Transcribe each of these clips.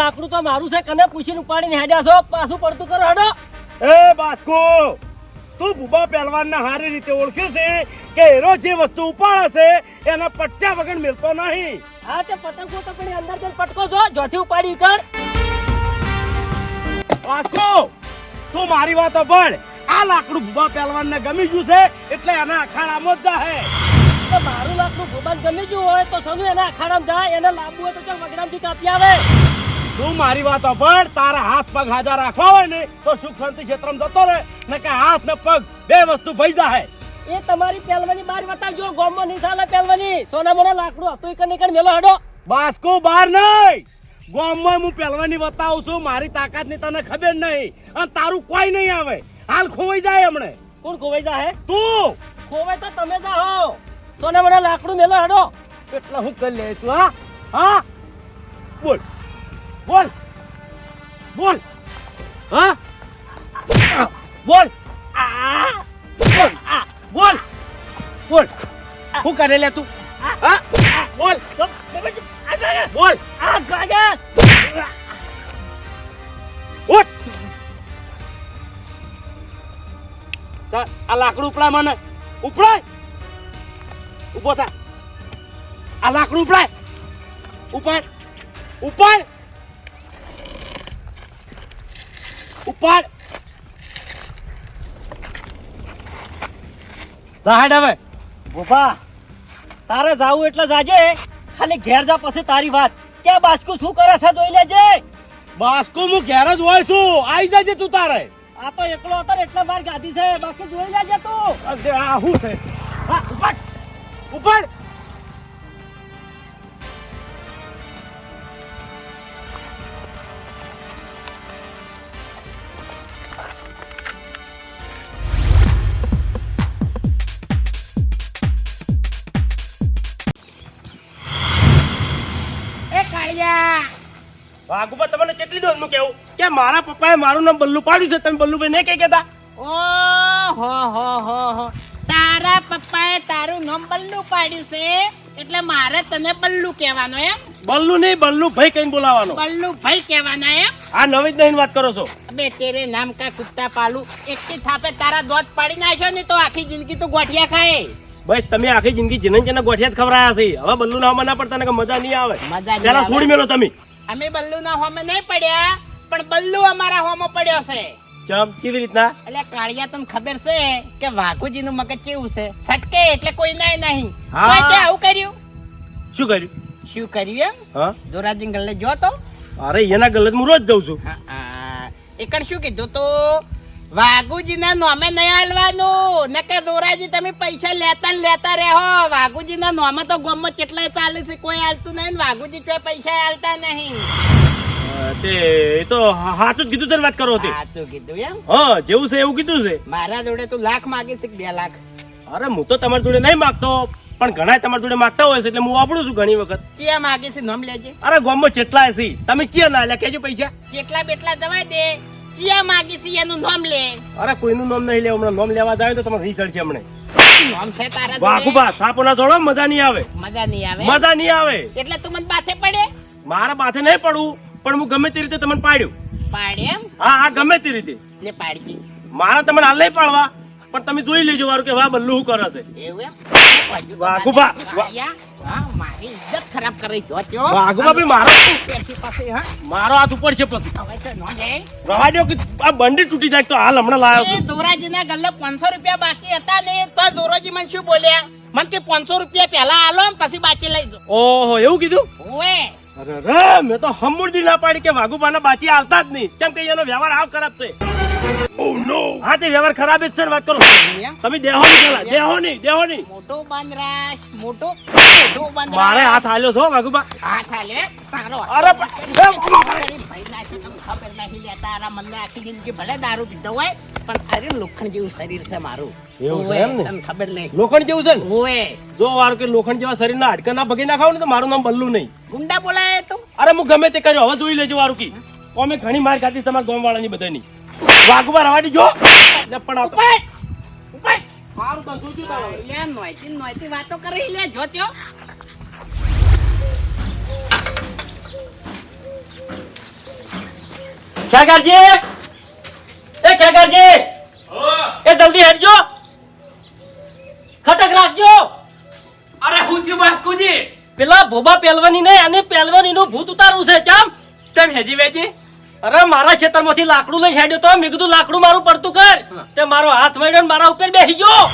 લાકડું તો મારું છે કને પૂછીને ઉપાડીને હેડ્યા છો? પાછું પડતું કરો હડો. એ બાસ્કો તું ભૂબા પહેલવાનને સારી રીતે ઓળખે છે કે હેરો જે વસ્તુ ઉપાડે છે એના પટચા વગર મિલતો નહીં. હા તે પતંગો તો પણ અંદર જઈને પટકો જો જોથી ઉપાડી કર બાસ્કો તું મારી વાત સાંભળ આ લાકડું ભૂબા પહેલવાનને ગમી ગયું છે એટલે એના અખાડામાં જ જાહે તો મારું લાકડું ભૂબાન ગમી ગયું હોય તો સનુ એના અખાડામાં જાય એને લાંબુ હોય તો ચાલ વગડામથી કાપી આવે. તું મારી વાત સાંભળ તારા હાથ પગ હાજર રાખવા હોય ને તો સુખ શાંતિ ક્ષેત્રમાં જતો રહે. ને કે હાથ ને પગ બે વસ્તુ ભઈ હે એ તમારી પહેલવાની બાર બતાવજો ગોમમાં નહીં ચાલે પહેલવાની સોના મોના લાકડું હતું ઈ કને કણ મેલો હેડો. બાસ્કો બાર નહીં. ગામમાં હું પહેલવાની બતાવું છું મારી તાકાતની તને ખબર નહીં. અને તારું કોઈ નહીં આવે. હાલ ખોવાઈ જાય હમણે. કોણ ખોવાઈ જાય તું! ખોવાય તો તમે જાઓ સોના મોના લાકડું મેલો હડો. એટલે હું કરી લે તું હા? હા? બોલ. બોલ. બોલ. હા? બોલ. બોલ. બોલ. બોલ. શું કરે લે તું? હા? બોલ. આ લાકડું ઉપડાય મને. ઉપડાય. ઊભો થા. આ લાકડું ઉપડાય. ઉપાડ. ઉપાડ. ઉપાડ સાહેબ હવે. ભૂપા તારે જાવું એટલે જાજે. ખાલી ઘેર જા પછી તારી વાત. કે બાસ્કુ શું કરે છે જોઈ લેજે. બાસ્કુ હું ઘેર જ હોય છું. આવી જજે તું તારે. આ તો એકલો હતો એટલે માર ગાદી છે. બાસ્કુ જોઈ લેજે તું. આ શું છે? હા ઉપાડ. ઉપાડ. કે મારા પપ્પાએ મારું નામ બલ્લુ પાડ્યું છે. તમે બલ્લુભાઈ નહીં કઈ કહેતા? ઓ હો હો હો. તારા પપ્પાએ તારું નામ બલ્લુ પાડ્યું છે એટલે મારે તને બલ્લુ કહેવાનો એમ. બલ્લુ નહીં બલ્લુ ભાઈ કઈ બોલાવાનો બલ્લુ ભાઈ કહેવાના એમ. આ નવી જ નહીં વાત કરો છો. અબે તેરે નામ કા કુત્તા પાલુ. એકથી થાપે તારા દોત પાડી નાખ્યો ને તો આખી જિંદગી તો ગોઠિયા ખાય. બસ તમે આખી જિંદગી જેને જેને ગોઠિયા જ ખવરાયા છે. હવે બલ્લુ ના ના પડતા ને મજા નહીં આવે. મજા પેલા છોડી મેલો તમે. અમે બલ્લુ ના હોમે નહીં પડ્યા. પણ બલ્લુ અમારા હોમો પડ્યો છે. ચમ કેવી રીતના? એટલે કાળિયા તને ખબર છે કે વાઘુજી નું મગજ કેવું છે? સટકે એટલે કોઈ નાય નહીં. હા. કે આવું કર્યું? શું કર્યું? શું કર્યું એમ? હા. દોરાજી ગલ્લે જો તો? અરે એના ગલ્લે હું રોજ જઉં છું. હા. એકણ શું કીધું તો? વાઘુજી ના નોમે નહીં હાલવાનું. નકે દોરાજી તમે પૈસા લેતા ને લેતા રહો વાઘુજી ના નોમે તો ગોમમાં કેટલાય ચાલે છે કોઈ હાલતું નહીં વાઘુજી કોઈ પૈસા હાલતા નહીં. તે એ તો હાચું જ કીધું છે ને વાત કરો તે. સાચું કીધું એમ? હા જેવું છે એવું કીધું છે. મારા જોડે તું લાખ માગી છે કે બે લાખ? અરે હું તો તમારી જોડે નહીં માગતો પણ ઘણા તમારી જોડે માગતા હોય છે એટલે હું વાપરું છું ઘણી વખત. ક્યાં માગે છે? નામ લેજે. અરે ગામમાં કેટલા છે તમે ચિયા ના લે? કેજો પૈસા. કેટલા બેટલા દવાઈ દે. ચિયા માગી છે એનું નામ લે? અરે કોઈનું નામ નહીં લે હમણાં નામ લેવા જાય તો તમારે રિસર્ચ છે હમણે. નામ છે તારા જોડે? વાઘુબા સાપો મજા નહીં આવે. મજા નહીં આવે. મજા નહીં આવે. એટલે તું મને બાથે પડે? મારા પાસે નહીં પડવું પણ હું ગમે તે રીતે તમને પાડ્યું. પાડે એમ? હા હા ગમે તે રીતે. પાડજી. મારા તમને હાલ નહીં પાડવા પણ તમે જોઈ લેજો વારું કે વાહ બલ્લુ શું કરે છે. એવું એમ? વાઘુબા, વા- હા મારી ઇજ્જત ખરાબ કરી દો ત્યો ભાઈ મારો પેટી પાસે હા? મારો હાથ ઉપર છે પછી. રવા દો કે આ બંડી તૂટી જાય તો હાલ હમણાં દોરાજીના ગલ્લે 500 રૂપિયા બાકી હતા ને તો દોરાજી મને શું બોલ્યા? મને કે 500 રૂપિયા પહેલા આલો ને પછી બાકી લઈ જો ઓહો એવું કીધું? ઓએ. અરે રે મેં તો હમુરદી ના પાડી કે વાઘુબાના બાચી આવતા જ નહીં. કેમ કે એનો વ્યવહાર આવ ખરાબ છે. હા તે વ્યવહાર ખરાબ જ છે વાત કરો? તમે દેહો નહીં પેલા દેહો નહીં દેહો નહીં મોટો બંદરાશ મોટો મોટો બંદરાશ. મારે હાથ હાલ્યો છો વાઘુબા? હાથ હાલે? તારો અરે ખબર નહીં લેતા તારા મને આખી જિંદગી ભલે દારૂ પીધો હોય પણ અરે લોખંડ જેવું શરીર છે મારું. એવું છે એમ ને? ખબર નહીં. લોખંડ જેવું છે ને? ઓએ જો વારું કે લોખંડ જેવા શરીરના હાડકા ના ભગી ના ખાવ ને તો મારું નામ બલ્લુ નહીં. ગુંડા બોલાય તો? અરે હું ગમે તે કર્યો હવે જોઈ લેજો વારું કી. અમે ઘણી માર ખાધી તમારા ગામ વાળાની બધાની. વાઘુબા રવાડી જો. પણ આ તો- ઉપર ઉપર મારું તો જોજો તારે લે નોયતી નોયતી વાતો કરી લે જો ખેગારજી એ ખેગારજી એ જલ્દી હેડજો ખટક રાખજો. અરે હું થયું બાસ્કુજી? પેલા ભોબા પહેલવાની ને અને પહેલવાની નું ભૂત ઉતારવું છે ચમ. તેમ હેજી વેજી અરે મારા ખેતરમાંથી લાકડું લઈ હેડ્યો તો મેં કીધું લાકડું મારું પડતું કર. તે મારો હાથ મળ્યો ને મારા ઉપર બેસી ગયો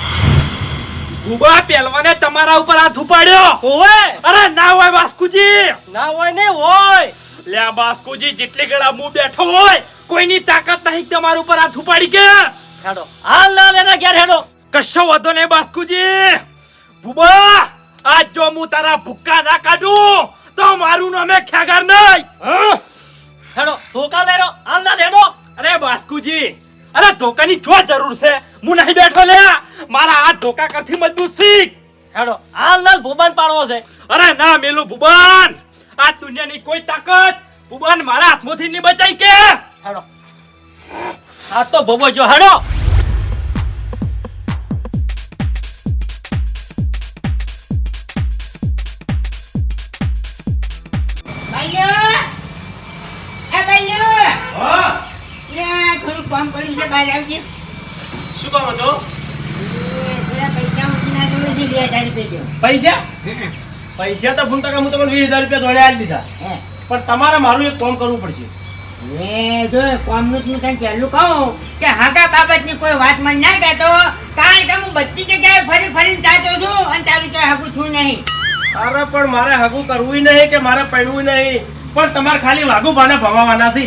ભૂબા પહેલવાને તમારા ઉપર હાથ ઉપાડ્યો? હોય અરે ના હોય બાસ્કુજી. ના હોય ને હોય. લે આ બાસ્કુજી જેટલી ગળા હું બેઠો હોય કોઈની તાકાત નહીં તમારા ઉપર હાથ ઉપાડી કે? હેડો. હાલ ના લેના ઘેર હેડો. કશો વધો નહીં બાસ્કુજી. ભૂબા આજ જો હું તારા ભૂક્કા ના કાઢું તો મારું નામે ખેગાર નહીં. હેડો ધોકા લેરો. હાલ ના હેડો. અરે બાસ્કુજી અરે ધોકાની જો જરૂર છે? હું નહીં બેઠો લે. મારા હાથ ધોકા કરથી મજબૂત શીખ. હેડો. હાલ ના ભૂબાન પાડવો છે. અરે ના મેલું ભુવન આ દુનિયાની કોઈ તાકાત ભુવન મારા હાથમાંથી નહીં બચાઈ કે? હાડો. આ તો ભોબો જો હાડો. એ ભાઈઓ. હા. થોડું કામ કર્યું છે બહાર આવજે. શું કહો છો એ પૈસા. પૈસા. પૈસા તો ફૂમતા હું તમને વીસ હજાર રૂપિયા જોડે આપી દીધા પણ તમારે મારું એક કામ કરવું પડશે. એ જો કોમનું હું તને પહેલું કહું કે હાકા બાબતની કોઈ વાત મને ના કહેતો. કારણ કે હું બધી જગ્યાએ ફરી ફરીને જાતો છું અને તારું ચોય હગું છું નહીં. અરે પણ મારે હગું કરવું નહીં કે મારે પડવું નહીં. પણ તમારે ખાલી વાઘુ ભાને ભમાવાના છે?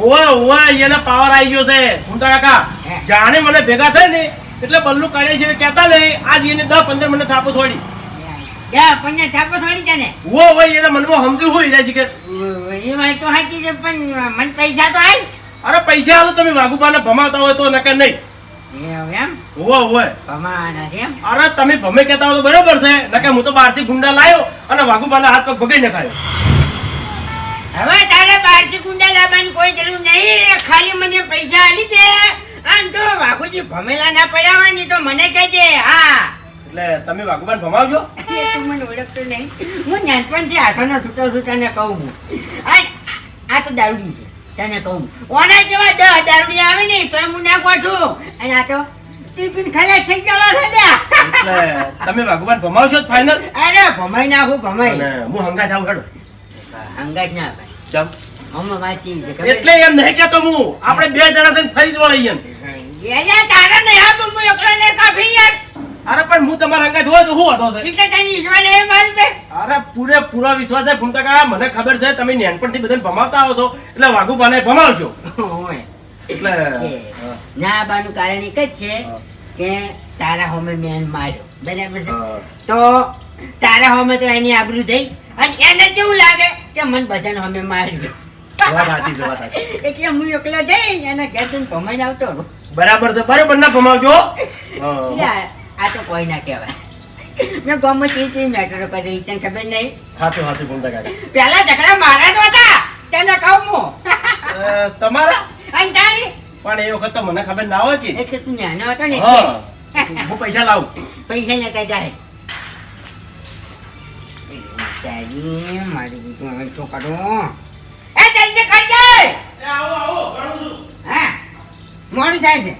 ઓવા ઓવા એને પાવર આવી ગયો છે. ફૂમતા કાકા જાણે મને ભેગા થાય ને. એટલે બલ્લુ કાઢે છે કહેતા નહીં. આજ એને દસ પંદર મને થાપો છોડી. જા, આપણને છાપો થોડી છે ને વો વો એને મનમાં સમજ્યું હોય એટલે છે કે એ વાત તો સાચી છે પણ મને પૈસા તો આય અરે પૈસા હાલો તમે વાઘુબાને ભમાવતા હોય તો નકર નહીં. એવું એમ? ઓવે ઓવે ભમાવાના છે એમ? અરે તમે ભમે કહેતા હો તો બરોબર છે નકે હું તો બહારથી ગુંડા લાયો અને વાઘુબાના હાથ પગ ભગાઈ નખાયો હવે તારે બહારથી કુંડા લાવવાની કોઈ જરૂર નહીં. ખાલી મને પૈસા આલી દે. આમ તો વાઘુજી ભમેલા ના પડ્યા હોય ને તો મને કહેજે હા. એટલે તમે વાઘુબાન ભમાવજો. એ તું મને ઓળખતો નહીં. હું નાનપણથી હાથોનો છૂટો છૂટાને કહું છું. આ તો દારૂડી છે તને કહું ઓના જેવા દસ દારૂડી આવે ને તો હું ના ગોઠું. અને આ તો ટિફિન ખલાસ થઈ ગયો છે એટલે તમે ભગવાન ભમાવશો જ ફાઇનલ અરે ભમાઈ નાખું ભમાઈ. હું હંગા જાઉં હેડો. હંગાજ ના ભાઈ ચમ હમ છે ખબર? એટલે એમ નહીં કેતો હું. આપણે બે જણા થઈને ફરી જ વળીએ. એલા તારા નહીં આપું હું એકલો ને કાફી યાર. અરે પણ હું તમારા હંગા હોય તો શું હતો છે? ઈ તને ઈશ્વર નહીં મારી પે અરે પૂરે પૂરો વિશ્વાસ છે ભૂમતા કાકા મને ખબર છે તમે નાનપણથી બધાને ભમાવતા આવો છો એટલે વાઘુબાને ભમાવજો. એટલે ના બાનું કારણ એક જ છે કે તારા હોમે મેન માર્યો. બરાબર છે? તો તારા હોમે તો એની આબરૂ થઈ અને એને કેવું લાગે કે મન બધાને હોમે માર્યું. એટલે હું એકલો જઈ એને ઘેર જઈને ભમાઈને આવતો. બરાબર છે બરાબર ના ભમાવજો. આ તો કોઈ ના કહેવાય. મેં ગામમાં ચી ચી મેટરો કરી તને ખબર નહીં? કાકા પેલા ઝઘડા મારા જ હતા તને કહું હું. તમારા? અને પણ એ વખત તો મને ખબર ના હોય કે. એટલે તું નાનો હતો ને હું. પૈસા લાવું. પૈસા લેતા જાય. તારી મારી શું કરું એ જલ્દી કરજે આવો આવો ઘણું છું. હા. મોડું થાય છે.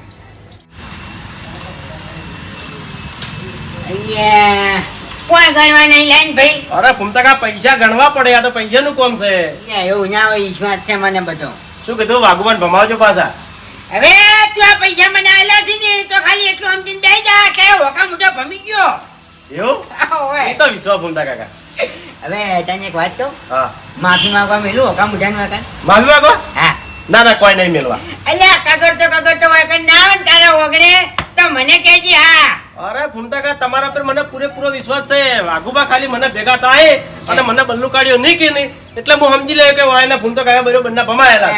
કોઈ ગણવા નહીં લાઈન ભાઈ. અરે ફૂમતા પૈસા ગણવા પડે આ તો પૈસાનું કોમ છે. એવું ના હોય ઈસ્માત છે મને બધો. શું કીધું વાઘુબાન ભમાવજો પાછા. હવે તું આ પૈસા મને આલ્યા છે ને તો ખાલી એટલું સમજીને બેસી જા કે હોકા મોટો ભમી ગયો. એવું. એ તો વિશ્વા ફૂમતા કાકા. હવે તને એક વાત કહું? હા. માફી માંગવા મેલું હોકા મોઢાનું વાંકા માફી માંગો? હા. ના ના કોઈ નહીં મેળવા અલ્યા કગર હોય કગર ના આવે ને તારા ઓગણે તો મને કહેજે હા. અરે ફૂમતાકા તમારા પર મને પૂરેપૂરો વિશ્વાસ છે. વાઘુબા ખાલી મને ભેગા થાય અને મને બલ્લુ કાઢ્યો નહીં કે નહીં. એટલે હું સમજી લઉં કે વાયના ભૂમતા કાકા બરોબર ના ભમાયેલા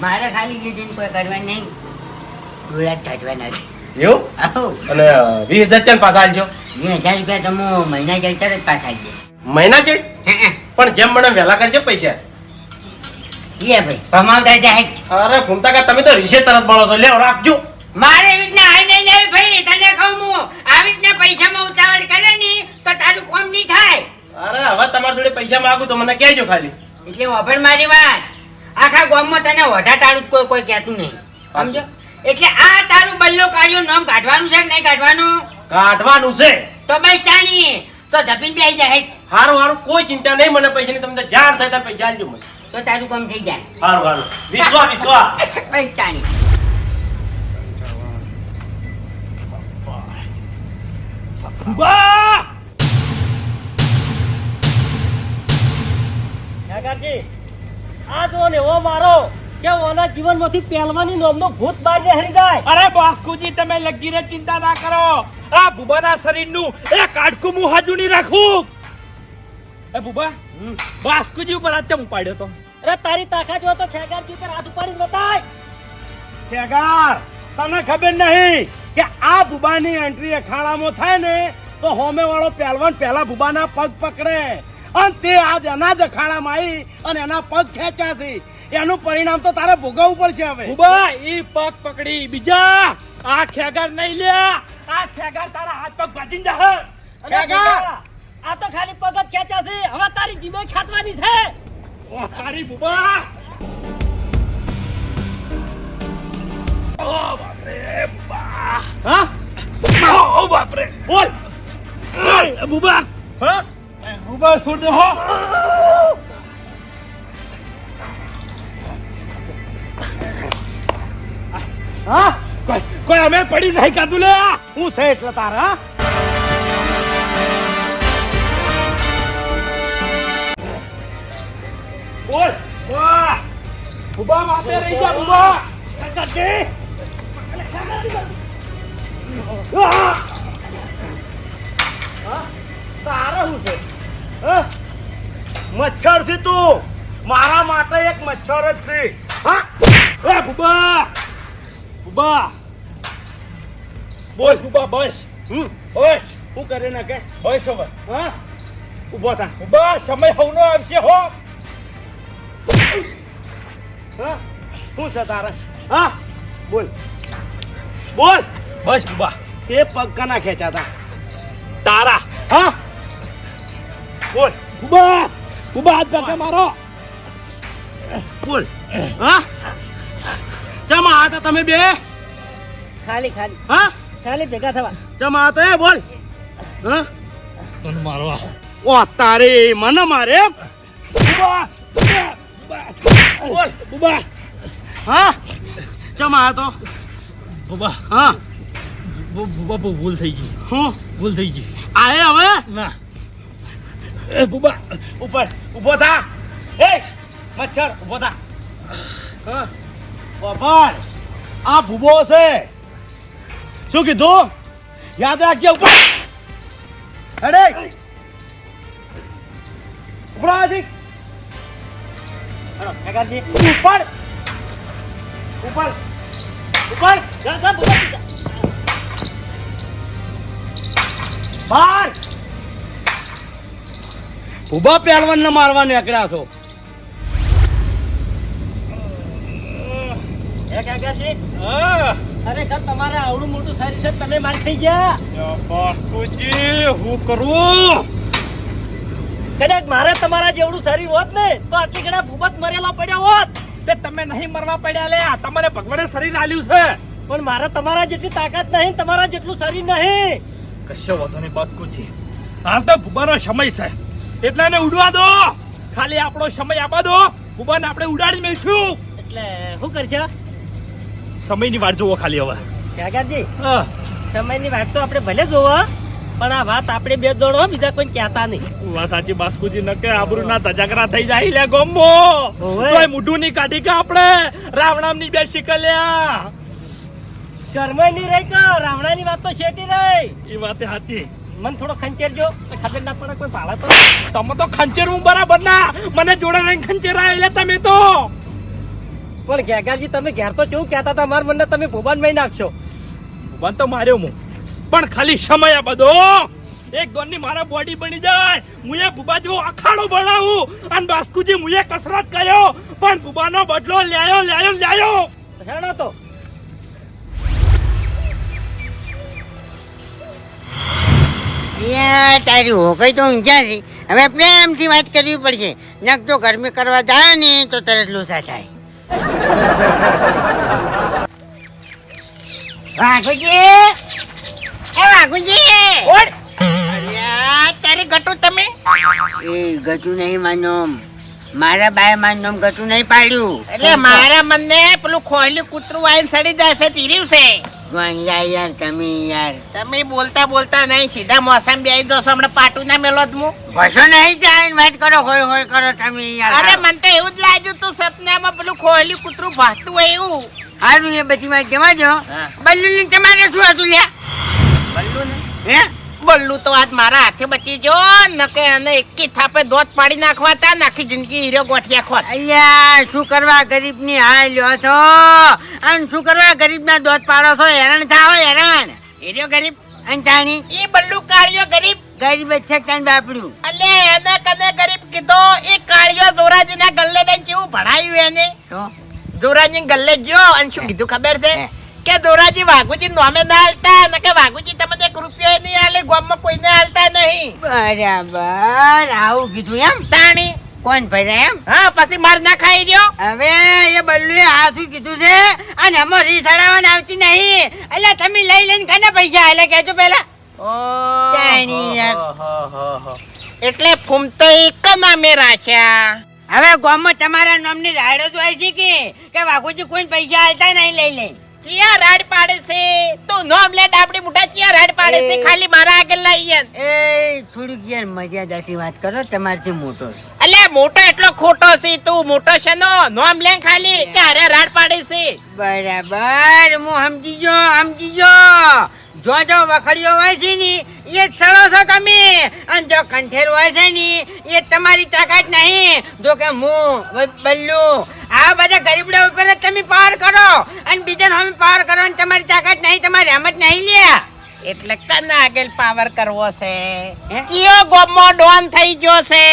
મારે ખાલી જે જઈને કોઈ કરવા નહીં ડોળા કાઢવાના છે. એવું? અને વીસ હજાર ચાલ પાછા આલજો. વીસ હજાર રૂપિયા તો હું મહિના જાય તરત પાછા આવી મહિના છે પણ જેમ મને વહેલા કરજો પૈસા. લે ભાઈ ભમાવતા જાય અરે ફૂમતા કાકા તમે તો રીસે તરત બળો છો. રાખજો. મારે એવી રીતના હાઈ નહીં લેવી ભાઈ તને કહું હું આવી રીતના પૈસામાં ઉતાવળ કરે ની તો તારું કોમ નહીં થાય. અરે હવે તમારા જોડે પૈસા માંગુ તો મને કહેજો ખાલી. એટલે વભણ મારી વાત. આખા ગામમાં તને વઢા જ કોઈ કોઈ કહેતું નહીં. સમજો? એટલે આ તારું બલ્લો કાઢ્યો નામ કાઢવાનું છે કે નહીં કાઢવાનું? કાઢવાનું છે. તો ભાઈ ચાણી તો ધપીને બેસી જાય. હારું હારું કોઈ ચિંતા નહીં મને પૈસાની તમને જાણ થાય ત્યારે પૈસા આલજો મને. તો તારું કામ થઈ જાય. હારું હારું. વિશ્વા વિશ્વા. કાકાજી આ જો ને એવો મારો કે ઓના જીવનમાંથી પહેલવાની નોમનો ભૂત બહાર હરી જાય. અરે બાસ્કુજી તમે લગીને ચિંતા ના કરો. આ ભૂબાના શરીરનું એ કાઢકું હું હાજુ નહીં રાખું. એ ભૂબા બાસ્કુજી ઉપર હાથ ચમ પાડ્યો તો? અરે તારી તાકાત જો તો ખેગારજી પર હાથ ઉપાડી બતાય. ખેગાર તને ખબર નહીં કે આ બુબાની એન્ટ્રી અખાડામાં થાય ને તો હોમે વાળો પહેલવાન પહેલા બુબાના પગ પકડે. અને તે આજ એના જ અખાડામાં આવી અને એના પગ ખેંચાશે. એનું પરિણામ તો તારે ભોગવવું પડશે હવે. ભૂબા ઈ પગ પકડી. બીજા આ ખેગાર નહીં લે આ ખેગાર તારા હાથ પગ ભાજીને જાહે. ખેગાર! આ તો ખાલી પગત ખેંચ્યા છે. હવે તારી જીભે ખેંચવાની છે. ઓ તારી બુબા. ઓ બાપરે બા હા? ઓ બાપરે. બોલ. બુબા. હા? બુબા છોડ દે હો? હા કોઈ કોઈ અમે પડી નહીં કાધું લે. હું છે એટલે તારે હા? બોલ. વાહ. ભૂબા માપે રહી જા ભૂબા કાકાજી તારે શું છે? મચ્છર છે તું. મારા માટે એક મચ્છર જ છે. હા? એ ભૂબા ભૂબા બોલ. ભૂબા બસ. હમ? બસ. શું કરે ના કે? બસ હવે. હા? ઊભો થા. ભૂબા સમય હવનો આવશે હો. હા શું છે તારે? હા? બોલ. બોલ. બસ બા. તે પગ કના ખેંચાતા તારા. હા? બોલ. ભૂબા ઊભા હાથ પગે મારો. બોલ. હા? જમા હતા તમે બે? ખાલી ખાલી. હા? ખાલી ભેગા થવા. જમા હતા એ બોલ. હા? તને મારવા. ઓ તારે મને મારે. એમ? બોલ ભૂબા હા? ચમા હતો ભૂબા હા. બહુ ભૂલ થઈ ગઈ. હું? ભૂલ થઈ ગઈ. આયે હવે? ના. એ બુબા. ઉપર ઊભો થા. એ મચ્છર ઊભો થા. હા. બાપા આ ભૂબો છે. શું કીધું? યાદ રાખજે ઉપર. અરે ઉપર ખેગારજી ઉપર! બાર ઊભા પહેલવાન ને મારવા નીકળ્યા છો. એ હા. ખરેખર તમારે આવડું મોટું શરીર છે તમે મારી થઈ ગયા. બાસ્કુજી હું કરું? કદાચ મારે તમારા જેવડું શરીર હોત ને તો આટલી ઘણા ભૂબત મરેલા પડ્યા હોત તે તમે નહીં મરવા પડ્યા લે આ તમારે ભગવાને શરીર આલ્યું છે. પણ મારે તમારા જેટલી તાકાત નહીં તમારા જેટલું શરીર નહીં. કશો વાંધો નહીં બસ બાસ્કુજી હાલ તો ભૂબાનો સમય છે. એટલે એને ઉડવા દો. ખાલી આપણો સમય આપવા દો. ભૂબાને આપણે ઉડાડી મેળશું. એટલે શું કરશે? સમયની વાટ જુઓ ખાલી હવે. કાકાજી સમયની વાત તો આપણે ભલે જોવો. પણ આ વાત આપણે બે જણો બીજા કોઈ કહેતા નહીં. વાત સાચી બાસ્કુજી ન કે આબરૂના તજાગરા થઈ જાય લે ગોમ્બો. તોય મુઢું ની કાઢી કે આપણે? રાવણામની બે શીખલ્યા. કર્મયની રહી કે રાવણાની વાત તો શેટી રહી? એ વાત સાચી. મન થોડો ખંચેરજો. ખબર ના પડે કોઈ ભાડા તો. તમે તો ખંચેર હું બરાબર ના. મને જોડે રહીને ખંચેરા એટલે તમે તો. પણ ગેગાજી તમે ઘેર તો કેવું કહેતા હતા? મારા મને તમે ભોબાન મહી નાખશો. ભગવાન તો માર્યો હું. પણ ખાલી સમય બધો એક દોરની મારા બોડી બની જાય. હું એ જેવો અખાડો બનાવું. અને બાસ્કુજી મુએ કસરત કર્યો. પણ બુબાનો બદલો લ્યાયો લ્યાયો લ્યાયો. હેડો તો. યાર તારી હોકઈ તો છે હવે પ્રેમથી વાત કરવી પડશે. નક તો ગરમી કરવા જાય ને તો તરત લોસા થાય. વાઘુજી! એ વાઘુજી! ઓડ અલ્યા તારી ગટુ તમે? એ ગટુ નહીં માનોમ. મારા બાએ માનોમ ગટુ નહીં પાડ્યું. એટલે મારા મને પેલું ખોલ્યું કૂતરું આવીને સડી જાય છે તીર્યું છે? ગોંડલા યાર તમે યાર. તમે બોલતા બોલતા નહીં સીધા મોસમ બે દો છો હમણાં પાટું ના મેલો હું ભસો નહીં જાય વાત કરો હોળ કરો તમે યાર. અરે મને તો એવું જ લાગ્યું તું સપનામાં પેલું ખોલ્યું કૂતરું ભાગતું હોય એવું. સારું એ બધી વાત હા. બલ્લુ તમારે શું હતું લ્યા? બલ્લું ને હે? બલ્લું તો આજ મારા હાથે બચી જો નકે અને એકી થાપે દોત પાડી નાખવા તા નાખી જિંદગી હીરો ગોઠિયા ખોત. અલ્યા શું કરવા ગરીબની હાય લ્યો છો? અને શું કરવા ગરીબ ના દોત પાડો છો? હેરાન થાવ હેરાન. હીરો ગરીબ? અને જાણી ઈ બલ્લુ કાળિયો ગરીબ. ગરીબ છે કાન બાપડું. અલે એને કને ગરીબ કીધો? એ કાળિયો જોરાજીના ગલ્લે દઈને કેવું ભણાયું એને? જોરાજી ગલ્લે ગયો અને શું કીધું ખબર છે. કે દોરાજી વાઘુજી નોમે ના હાલતા ને કે વાઘુજી તમને એક રૂપિયો નહીં હાલે ગામમાં કોઈને હાલતા નહીં. બરાબર આવું કીધું એમ? તાણી. કોણ ભાઈ એમ? હા પછી માર ના ખાઈ રહ્યો. હવે એ બલ્લુએ આ શું કીધું છે અને અમો રી ચડાવવાની આવતી નહીં. એટલે તમે લઈ લઈને ખાને પૈસા? એટલે કહેજો પેલા. એટલે ફૂમતો એક નામે રાખ્યા. હવે ગામમાં તમારા નામની રાડો જોઈ છે કે? કે વાઘુજી કોઈ પૈસા હાલતા નહીં લઈ લઈ ચિયા રાડ પાડે છે? તું નોમ લે ડાબડી મુઠા ચિયા રાડ પાડે છે? ખાલી મારા આગળ લઈ આય. એ થોડીક યાર મર્યાદાથી વાત કરો તમારથી મોટો છે. અલે મોટો એટલો ખોટો છે તું મોટો છે નો. નોમ લે ખાલી કે અરે રાડ પાડે છે? બરાબર હું સમજી જો સમજી જો જો જો વખડીઓ હોય છે ને એ સડો છો તમે. અને જો કંઠેર હોય છે ને એ તમારી તાકાત નહીં. જો કે હું બલ્લુ. આ બધા ગરીબડા ઉપર તમે પાર કરો. અને બીજાને અમે પાર કરો અને તમારી તાકાત નહીં તમારી રમત નહીં લ્યા એટલે કને આગળ પાવર કરવો છે? કયો ગોમો ડોન થઈ ગયો છે?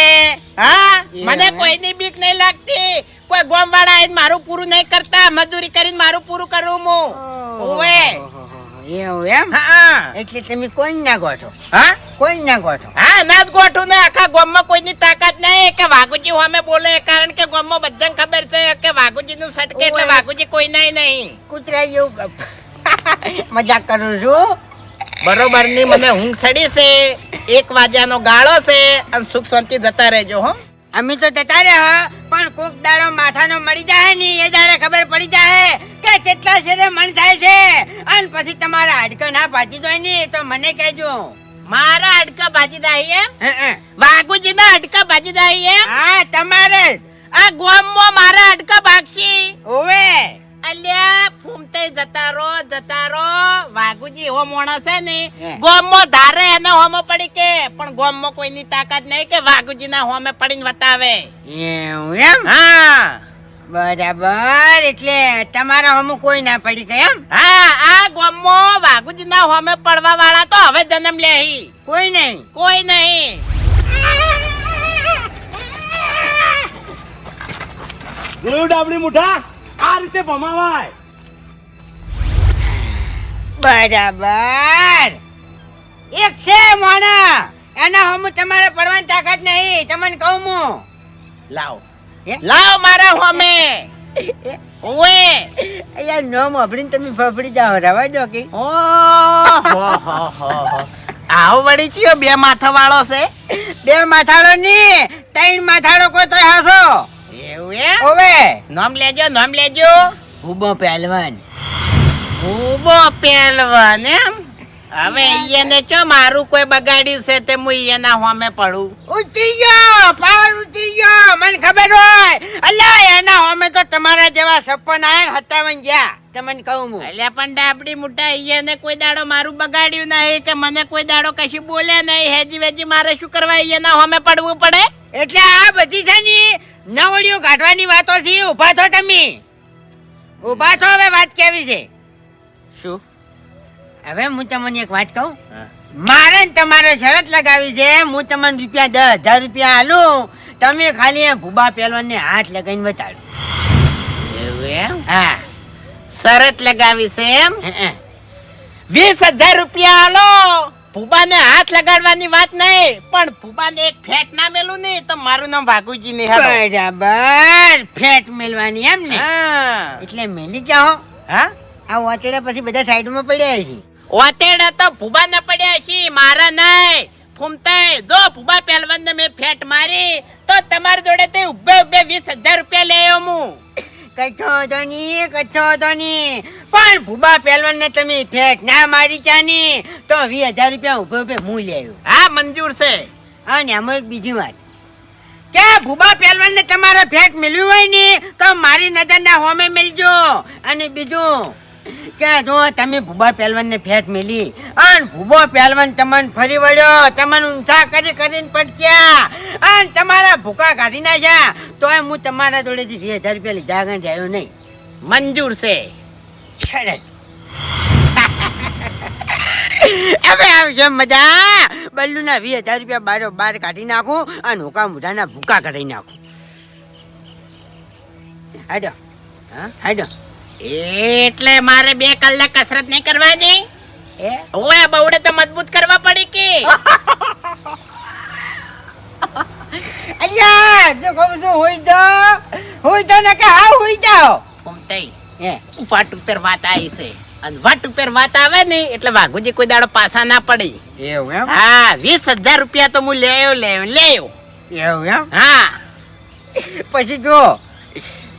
હા? મને. કોઈની બીક નહીં લાગતી. કોઈ ગોમ વાળા મારું પૂરું નહીં કરતા. મજૂરી કરીને મારું પૂરું કરું હું. ઓવે એવું એમ? હા. એટલે તમે કોઈ ના ગોઠો? હા? કોઈ ના ગોઠો? હા ના જ ગોઠું ને આખા ગામમાં કોઈની તાકાત નહીં કે વાઘુજી સામે બોલે કારણ કે ગામમાં બધાને ખબર છે કે વાઘુજી નું સટકે એટલે. વાઘુજી કોઈ નહીં. કૂતરા જેવું મજાક કરું છું. બરોબરની મને ઊંઘ સડી છે એક વાગ્યાનો ગાળો છે અને સુખ શાંતિ જતા રહેજો હો. અમે તો જતા રહ્યા પણ કોક દાડો માથાનો મળી જાય ને એ દાડે ખબર પડી જાય કે કેટલા શેરે મન થાય છે. અને પછી તમારા હાડકા ના ભાજી દો ને તો મને કહેજો. મારા હાડકા ભાજી દાઈ એમ. વાઘુજી ના હાડકા ભાજી દાઈ એમ? હા તમારે. આ ગોમમાં મારા હાડકા ભાગશી. ઓવે અલ્યા ફૂમતે જતા રહો જતા રો વાઘુજી એવો માણસ છે ને. ગોમમાં ધારે એને હોમે પડી કે પણ ગોમમાં કોઈની તાકાત નહીં કે વાઘુજી ના હોમે પડીને બતાવે એવું એમ? હા. બરાબર એટલે તમારા હોમો કોઈ ના પડી ગયા એમ? હા આ ગોમમાં વાઘુજી ના હોમે પડવા વાળા તો હવે જન્મ લે કોઈ નહીં? કોઈ નહીં. જોયું ડાબડી મુઠા? આ રીતે ભમાવાય. બરાબર. એક છે મોણા. એના હમ તમારે પડવાની તાકાત નહીં. તમને કહું હું લાવ. લાવ મારા હમે. ઓએ અહીંયા નો અભડીને તમે ફફડી જાઓ રવા દો કે. આવો વળી ચિયો બે માથા વાળો છે? બે માથાડો ની ત્રણ માથાડો કોઈ તો હાસો. એવું એ ઓવે નામ લેજો નામ લેજો. ઊભો પહેલવાન. ઉબો પહેલવાન એમ? હવે ઈયને ચો મારું કોઈ બગાડ્યું છે તે હું ઈયના હોમે પડું. ઉતરી ગયો પાવર ઉતરી ગયો મને ખબર હોય. અલ્લા એના હોમે તો તમારા જેવા સપન આયા હતાવન ગયા તમને કહું હું. એટલે પણ ડાબડી મોટા ઈયને કોઈ દાડો મારું બગાડ્યું નહીં કે મને કોઈ દાડો કશું બોલે નહીં. હેજી વેજી મારે શું કરવા ઈયના હોમે પડવું પડે? એટલે આ બધી છે ને નવડીઓ કાઢવાની વાતો છે ઊભા થો તમે. ઊભા થો હવે વાત કેવી છે? શું હવે હું તમને એક વાત કહું? મારે ને તમારે શરત લગાવી છે. હું તમને રૂપિયા દસ હજાર રૂપિયા આલું. તમે ખાલી ભૂબા પહેલવાનને હાથ લગાવીને બતાડો. એવું એમ? હા. શરત લગાવી છે એમ. વીસ હજાર રૂપિયા આલો. ફૂબાને હાથ લગાડવાની વાત નહીં. પણ ફૂબાને એક ફેટ ના મેલું નહીં તો મારું નામ વાઘુજી ને બરાબર. ફેટ મેલવાની એમ ને. એટલે મેલી ક્યાં હો. હા? આ વાચેડા પછી બધા સાઈડમાં પડ્યા છે ઓતેડા તો ફૂબા ના પડ્યા છે મારા નહીં. ફૂમતાય જો ફૂબા પહેલવાન ને મેં ફેટ મારી તો તમારી જોડે તે ઉભે ઉભે વીસ હજાર રૂપિયા લઈ આવ્યો હું. કચ્છો તો નહીં કચ્છો તો નહીં પણ ભૂબા પહેલવાન ને તમે ફેટ ના મારી ચાની તો વીસ હજાર રૂપિયા ઉભે ઉભે હું લેવું હા મંજૂર છે. અને આમાં એક બીજી વાત. કે ભૂબા પહેલવાન ને તમારે ફેટ મળ્યું હોય ને તો મારી નજર ના હોમે મિલજો. અને બીજું કે જો તમે ભૂબા પહેલવાન ને ફેટ મેલી, અન ભૂબો પહેલવાન તમને ફરી વળ્યો, તમને ઊંચા કરી કરીને પડ્યા અન તમારા ભૂકા કાઢી નાખ્યા. તો હું તમારા જોડેથી બે હજાર રૂપિયા લીધા આગળ રહ્યો નહીં. મંજૂર છે. હવે આવશે મજા. બલ્લુના વીસ હજાર રૂપિયા બારો બાર કાઢી નાખું અને હુકા મુઢાના ભૂકા કાઢી નાખું. હાડો. હા, હાડો. એટલે મારે બે કલાક કસરત નહીં કરવાની? એ આ બવડે તો મજબૂત કરવા પડી કે. અલ્યા જો કહું છું હોઈ જાઓ હોઈ તો ને કે હા હોઈ જાઓ. ફૂમતાઈ એ વાટ ઉપર વાત આવી છે. અને વાટ ઉપર વાત આવે ને એટલે વાઘુજી કોઈ દાડો પાછા ના પડી. એવું એમ? હા વીસ હજાર રૂપિયા તો હું લેયો લેયો લેયો. એવું એમ? હા. પછી જો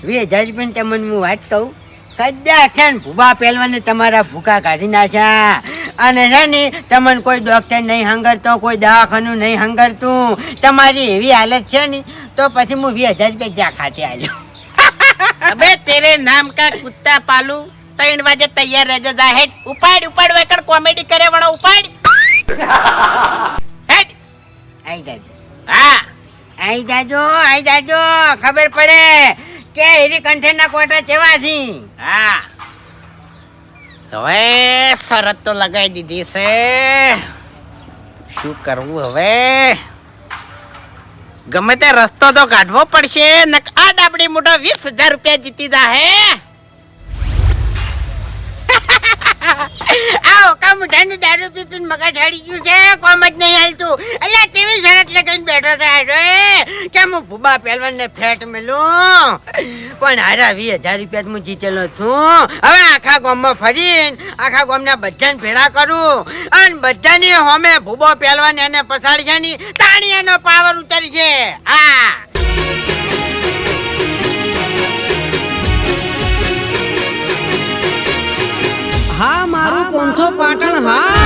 વીસ હજાર રૂપિયા તમને હું વાત કહું? કદાચ છે ને ભૂબા પહેલવાને તમારા ભૂકા કાઢી નાખ્યા. અને છે ને તમને કોઈ ડોક્ટર નહીં હંગરતો કોઈ દવાખાનું નહીં હંગરતું. તમારી એવી હાલત છે ને તો પછી હું વીસ હજાર રૂપિયા જ્યાં ખાતે આવ્યો અબે તેરે નામ કા કુત્તા પાલુ? ત્રણ વાગે તૈયાર રહેજો જા હેડ. ઉપાડ ઉપાડ વેકડ કોમેડી કરે વણો ઉપાડ. હેડ. આઈ જાજો. હા. આઈ જાજો આઈ જાજો ખબર પડે. કે એરી કંઠેના કોટા ચેવા છે? હા. હવે શરત તો લગાવી દીધી છે. શું કરવું હવે? ગમે તે રસ્તો તો કાઢવો પડશે ને આ ડાબડી મોટો વીસ હજાર રૂપિયા જીતી દા હે આ ઓકા મુઠાનું દારૂ પીપીને મગજ હળી ગયું છે, કોમ જ નહીં હાલતું. એટલે તેવી શરત લગાવીને બેઠો છે હારો એ કે હું ભૂબા પહેલવાન ને ફેટ મેલું? પણ હારા વીસ હજાર રૂપિયા હું જીતેલો છું. હવે આખા ગામમાં ફરીને, આખા ગામના બધાને ભેળા કરું. અને બધાની હોમે ભૂબો પહેલવાન એને પસાડશે ની તાણી એનો પાવર ઉતરશે હા. હા, મારું પોંથો પાટણ, હા.